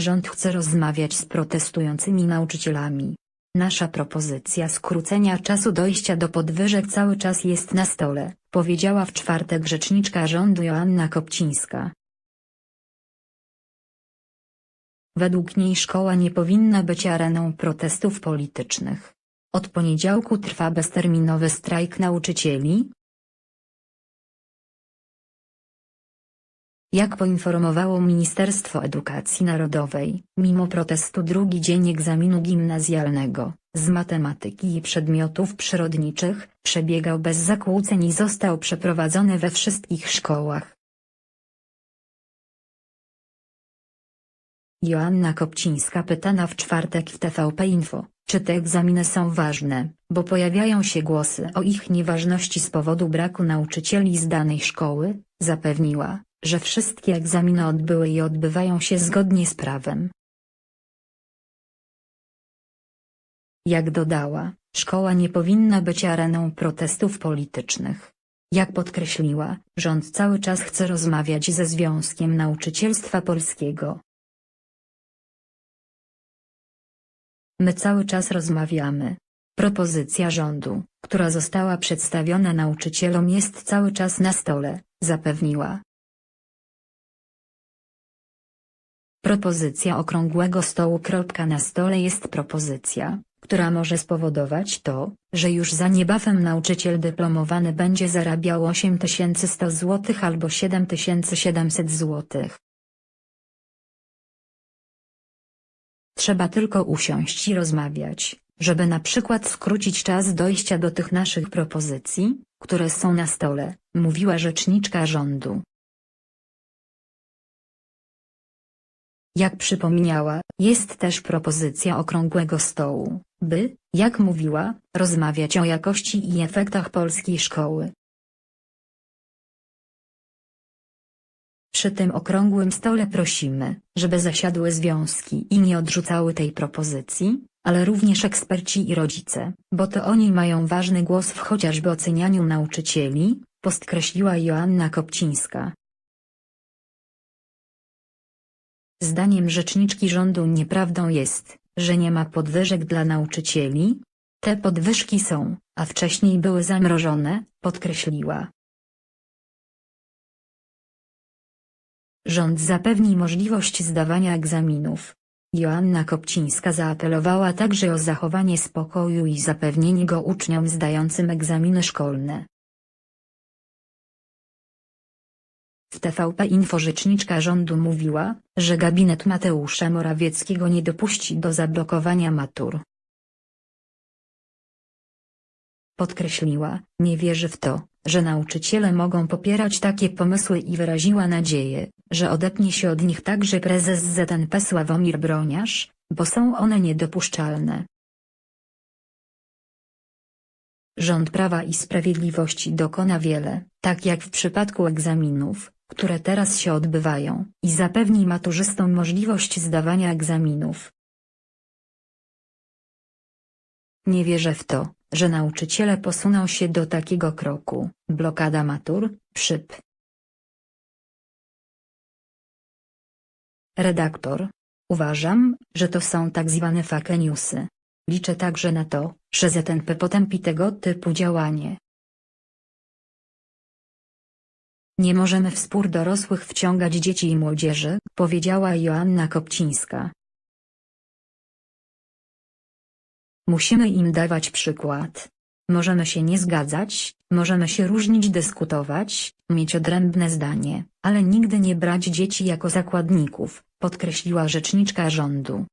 Rząd chce rozmawiać z protestującymi nauczycielami. Nasza propozycja skrócenia czasu dojścia do podwyżek cały czas jest na stole, powiedziała w czwartek rzeczniczka rządu Joanna Kopcińska. Według niej szkoła nie powinna być areną protestów politycznych. Od poniedziałku trwa bezterminowy strajk nauczycieli, Jak poinformowało Ministerstwo Edukacji Narodowej, mimo protestu drugi dzień egzaminu gimnazjalnego, z matematyki i przedmiotów przyrodniczych, przebiegał bez zakłóceń i został przeprowadzony we wszystkich szkołach. Joanna Kopcińska pytana w czwartek w TVP Info, czy te egzaminy są ważne, bo pojawiają się głosy o ich nieważności z powodu braku nauczycieli z danej szkoły, zapewniła, że wszystkie egzaminy odbyły i odbywają się zgodnie z prawem. Jak dodała, szkoła nie powinna być areną protestów politycznych. Jak podkreśliła, rząd cały czas chce rozmawiać ze Związkiem Nauczycielstwa Polskiego. My cały czas rozmawiamy. Propozycja rządu, która została przedstawiona nauczycielom jest cały czas na stole, zapewniła. Propozycja okrągłego stołu. Na stole jest propozycja, która może spowodować to, że już za niebawem nauczyciel dyplomowany będzie zarabiał 8100 zł albo 7700 zł. Trzeba tylko usiąść i rozmawiać, żeby na przykład skrócić czas dojścia do tych naszych propozycji, które są na stole, mówiła rzeczniczka rządu. Jak przypomniała, jest też propozycja okrągłego stołu, by, jak mówiła, rozmawiać o jakości i efektach polskiej szkoły. Przy tym okrągłym stole prosimy, żeby zasiadły związki i nie odrzucały tej propozycji, ale również eksperci i rodzice, bo to oni mają ważny głos w chociażby ocenianiu nauczycieli, podkreśliła Joanna Kopcińska. Zdaniem rzeczniczki rządu nieprawdą jest, że nie ma podwyżek dla nauczycieli. Te podwyżki są, a wcześniej były zamrożone, podkreśliła. Rząd zapewni możliwość zdawania egzaminów. Joanna Kopcińska zaapelowała także o zachowanie spokoju i zapewnienie go uczniom zdającym egzaminy szkolne. W TVP Info rzeczniczka rządu mówiła, że gabinet Mateusza Morawieckiego nie dopuści do zablokowania matur. Podkreśliła, nie wierzy w to, że nauczyciele mogą popierać takie pomysły i wyraziła nadzieję, że odepnie się od nich także prezes ZNP Sławomir Broniarz, bo są one niedopuszczalne. Rząd Prawa i Sprawiedliwości dokona wiele, tak jak w przypadku egzaminów, które teraz się odbywają, i zapewni maturzystom możliwość zdawania egzaminów. Nie wierzę w to, że nauczyciele posuną się do takiego kroku, blokada matur, przyp. Redaktor. Uważam, że to są tak zwane fake newsy. Liczę także na to, że ZNP potępi tego typu działanie. Nie możemy w spór dorosłych wciągać dzieci i młodzieży, powiedziała Joanna Kopcińska. Musimy im dawać przykład. Możemy się nie zgadzać, możemy się różnić dyskutować, mieć odrębne zdanie, ale nigdy nie brać dzieci jako zakładników, podkreśliła rzeczniczka rządu.